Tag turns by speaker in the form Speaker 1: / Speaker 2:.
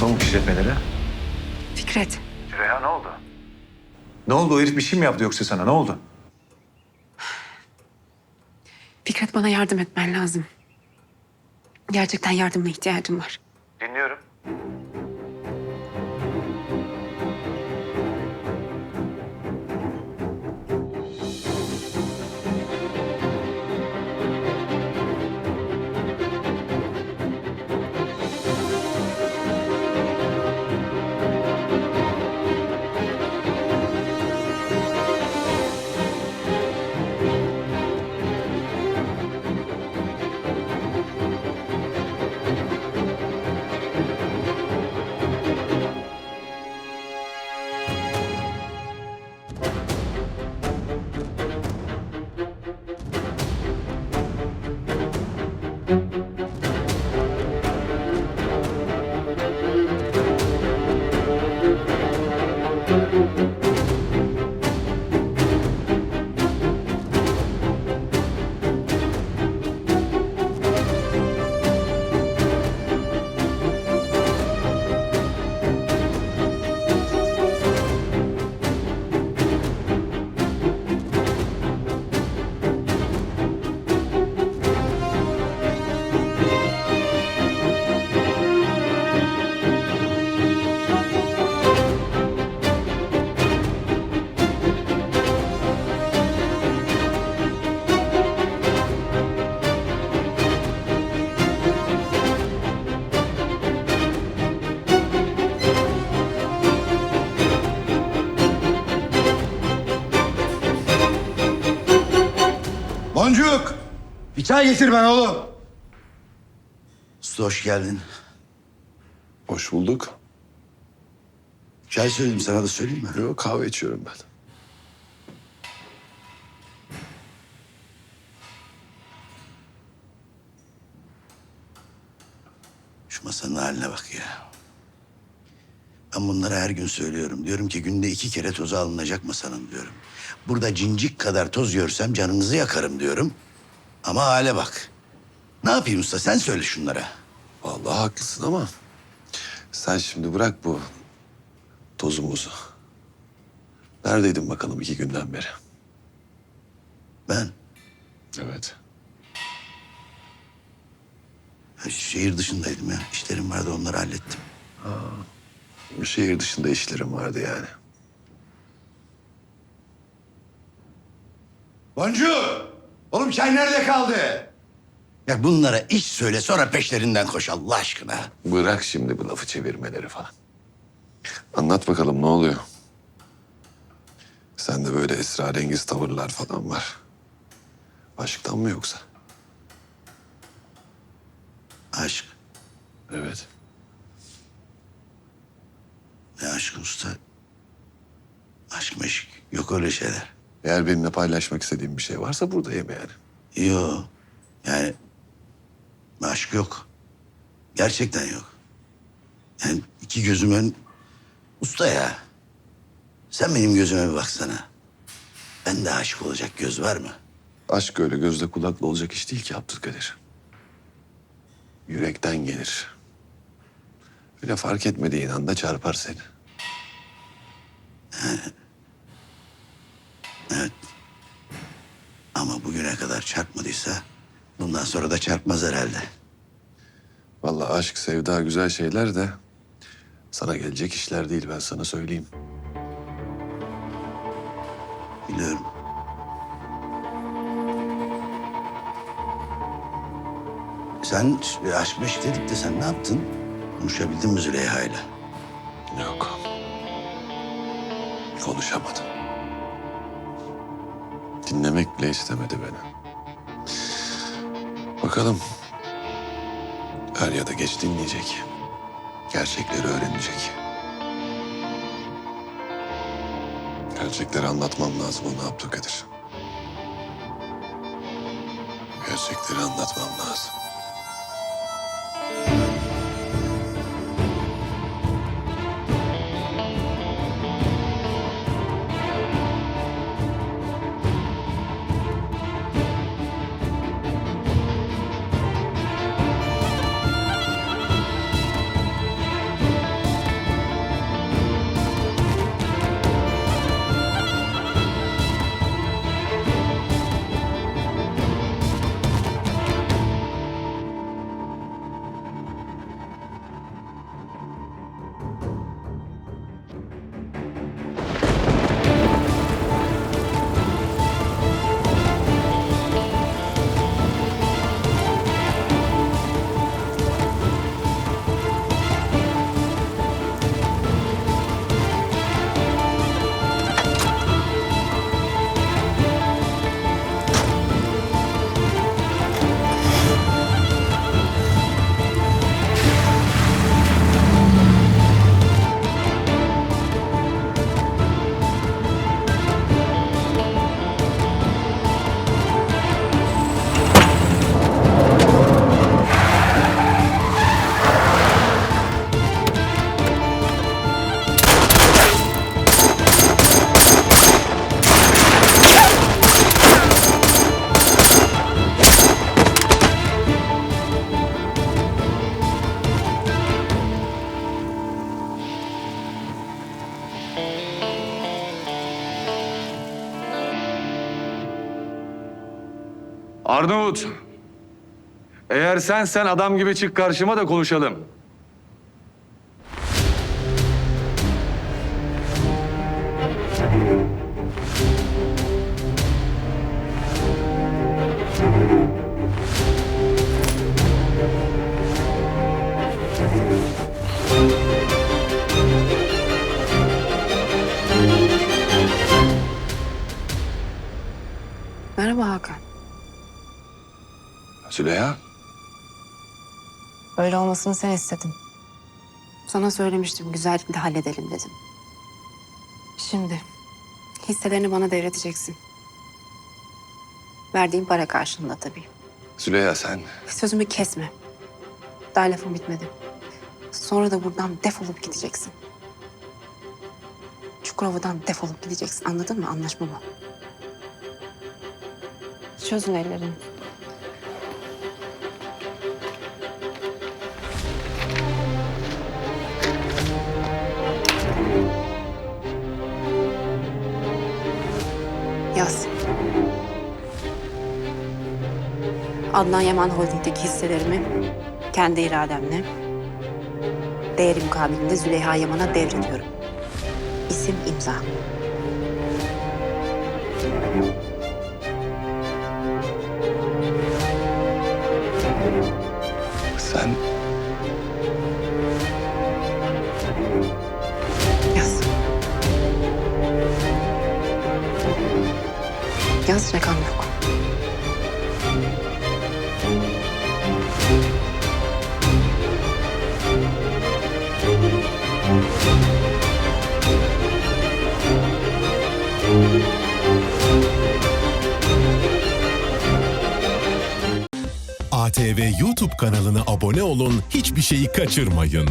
Speaker 1: Pamuk işletmeleri.
Speaker 2: Fikret,
Speaker 1: Süreyya ne oldu? Ne oldu? O herif bir şey mi yaptı yoksa sana? Ne oldu?
Speaker 2: Fikret bana yardım etmen lazım. Gerçekten yardımına ihtiyacım var.
Speaker 1: Dinliyorum.
Speaker 3: Boncuk! Bir çay getir bana oğlum.
Speaker 4: Usta hoş geldin.
Speaker 5: Hoş bulduk.
Speaker 4: Çay söyledim sana da söyleyeyim mi?
Speaker 5: Yok kahve içiyorum ben.
Speaker 4: Şu masanın haline bak ya. Ben bunlara her gün söylüyorum. Diyorum ki günde iki kere toza alınacak masanın diyorum. Burada cincik kadar toz görsem canınızı yakarım diyorum. Ama hale bak. Ne yapayım usta sen söyle şunlara.
Speaker 5: Vallahi haklısın ama sen şimdi bırak bu tozumuzu. Neredeydin bakalım iki günden beri?
Speaker 4: Ben
Speaker 5: Evet.
Speaker 4: şehir dışındaydım ya. İşlerim vardı onları hallettim.
Speaker 5: Şehir dışında işlerim vardı yani.
Speaker 3: Boncuk! Oğlum çay nerede kaldı?
Speaker 4: Ya bunlara iş söyle sonra peşlerinden koş Allah aşkına.
Speaker 5: Bırak şimdi bu lafı çevirmeleri falan. Anlat bakalım ne oluyor? Sende böyle esrarengiz tavırlar falan var. Aşktan mı yoksa?
Speaker 4: Aşk.
Speaker 5: Evet.
Speaker 4: Ne aşk usta? Aşk meşk. Yok öyle şeyler.
Speaker 5: Eğer benimle paylaşmak istediğin bir şey varsa buradayım yani.
Speaker 4: Yok. Yani aşk yok. Gerçekten yok. Yani iki gözüm ön... Usta ya. Sen benim gözüme bir baksana. Bende aşık olacak göz var mı?
Speaker 5: Aşk öyle gözle kulakla olacak iş değil ki Abdülkadir. Yürekten gelir. Öyle fark etmediğin anda çarpar seni.
Speaker 4: Evet. Ama bugüne kadar çarpmadıysa bundan sonra da çarpmaz herhalde.
Speaker 5: Vallahi aşk, sevda güzel şeyler de sana gelecek işler değil ben sana söyleyeyim.
Speaker 4: Biliyorum. Sen aşk meşk dedik de sen ne yaptın? Konuşabildin mi Züleyha'yla?
Speaker 5: Yok. Konuşamadım. Dinlemek bile istemedi beni. Bakalım. Er ya da geç dinleyecek. Gerçekleri öğrenecek. Gerçekleri anlatmam lazım ona Abdülkadir. Gerçekleri anlatmam lazım.
Speaker 1: Arnavut. Eğer sen sen adam gibi çık karşıma da konuşalım.
Speaker 2: Merhaba Hakan.
Speaker 5: Züleyha.
Speaker 2: Öyle olmasını sen istedin. Sana söylemiştim güzellikle halledelim dedim. Şimdi hisselerini bana devredeceksin. Verdiğim para karşılığında tabii.
Speaker 5: Züleyha sen.
Speaker 2: Sözümü kesme. Daha lafım bitmedi. Sonra da buradan defolup gideceksin. Çukurova'dan defolup gideceksin. Anladın mı? Anlaşma bu. Çözün ellerini. Yaz. Adnan Yaman Holding'deki hisselerimi kendi irademle değeri mukabilinde Züleyha Yaman'a devrediyorum. İsim imza. Yaz rakam yok.
Speaker 6: ATV YouTube kanalına abone olun, hiçbir şeyi kaçırmayın.